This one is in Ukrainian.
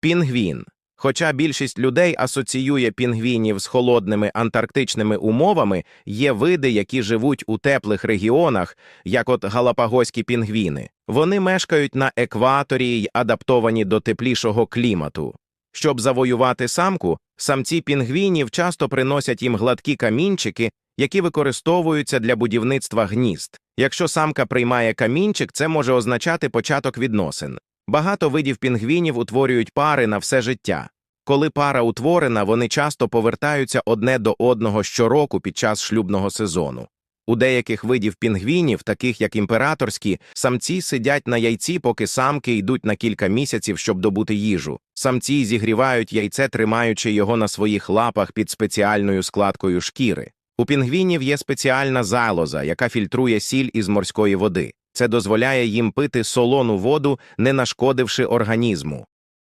Пінгвін. Хоча більшість людей асоціює пінгвінів з холодними антарктичними умовами, є види, які живуть у теплих регіонах, як от галапагоські пінгвіни. Вони мешкають на екваторі й адаптовані до теплішого клімату. Щоб завоювати самку, самці пінгвінів часто приносять їм гладкі камінчики, які використовуються для будівництва гнізд. Якщо самка приймає камінчик, це може означати початок відносин. Багато видів пінгвінів утворюють пари на все життя. Коли пара утворена, вони часто повертаються одне до одного щороку під час шлюбного сезону. У деяких видів пінгвінів, таких як імператорські, самці сидять на яйці, поки самки йдуть на кілька місяців, щоб добути їжу. Самці зігрівають яйце, тримаючи його на своїх лапах під спеціальною складкою шкіри. У пінгвінів є спеціальна залоза, яка фільтрує сіль із морської води. Це дозволяє їм пити солону воду, не нашкодивши організму.